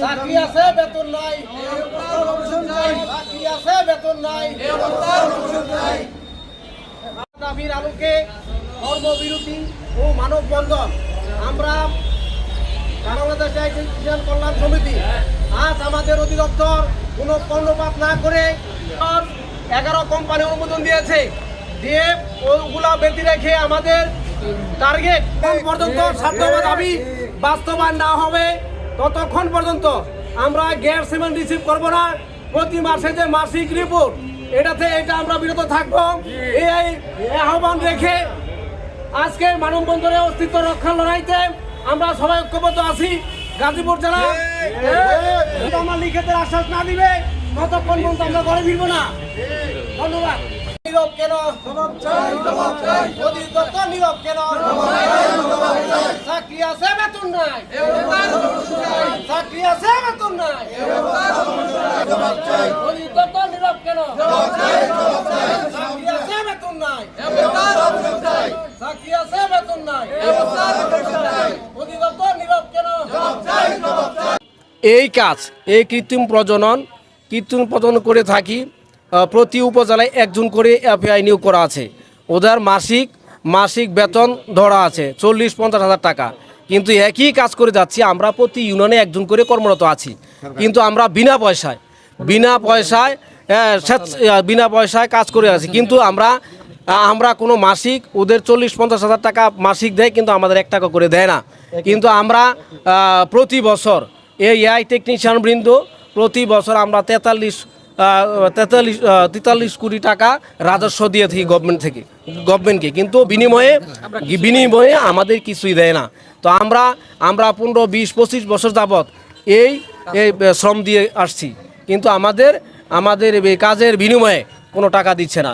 চাকরি আছে বেতন নাই। চাকরি আছে বেতন নাই। দাবির আলোকে কর্মবিরতি ও মানববন্ধন। আমরা বাংলাদেশ কিষাণ কল্যাণ সমিতি আজ আমাদের অধিদপ্তর কোনো কর্ণপাত না করে এগারো কোম্পানি অনুমোদন দিয়েছে। দিয়ে ওগুলা ব্যতি রেখে আমাদের টার্গেট পর্যন্ত স্বার্থবা দাবি বাস্তবায়ন না হবে। ততক্ষণ পর্যন্ত আমরা গ্যাস সিমেন্ট রিসিভ করব না। প্রতি মাসে যে মাসিক রিপোর্ট এটাতে এটা আমরা বিরত থাকব। এই এই আহ্বান রেখে আজকে মানববন্ধনে অস্তিত্ব রক্ষার লড়াইতে আমরা সবাই ঐক্যবদ্ধ আছি। গাজীপুর জেলা আমার লিখিতের আশ্বাস না দিবে ততক্ষণ পর্যন্ত আমরা ঘরে ফিরবো না। ধন্যবাদ। নীরব কেন? অধিদপ্তর নীরব কেন? চাকরি আছে বেতন নাই চাকরি আছে বেতন নাই অধিদপ্তর নীরব কেন চাকরি আছে বেতন নাই চাকরি আছে বেতন নাই অধিদপ্তর নীরব কেন এই কাজ এই কৃত্রিম প্রজনন কৃত্রিম প্রজনন করে থাকি প্রতি উপজেলায় একজন করে এফআই নিয়োগ করা আছে। ওদের মাসিক মাসিক বেতন ধরা আছে চল্লিশ পঞ্চাশ হাজার টাকা। কিন্তু একই কাজ করে যাচ্ছি আমরা প্রতি ইউনিয়নে একজন করে কর্মরত আছি। কিন্তু আমরা বিনা পয়সায় বিনা পয়সায় আহ, বিনা পয়সায় কাজ করে আছি। কিন্তু আমরা আমরা কোনো মাসিক ওদের চল্লিশ পঞ্চাশ হাজার টাকা মাসিক দেয় কিন্তু আমাদের এক টাকা করে দেয় না। কিন্তু আমরা প্রতি বছর এই এআই টেকনিশিয়ান বৃন্দ প্রতি বছর আমরা তেতাল্লিশ তেতাল্লিশ তেতাল্লিশ কোটি টাকা রাজস্ব দিয়ে থাকি গভর্নমেন্ট থেকে গভর্নমেন্টকে কিন্তু বিনিময়ে বিনিময়ে আমাদের কিছুই দেয় না। তো আমরা আমরা পনেরো বিশ পঁচিশ বছর যাবৎ এই শ্রম দিয়ে আসছি। কিন্তু আমাদের আমাদের কাজের বিনিময়ে কোনো টাকা দিচ্ছে না।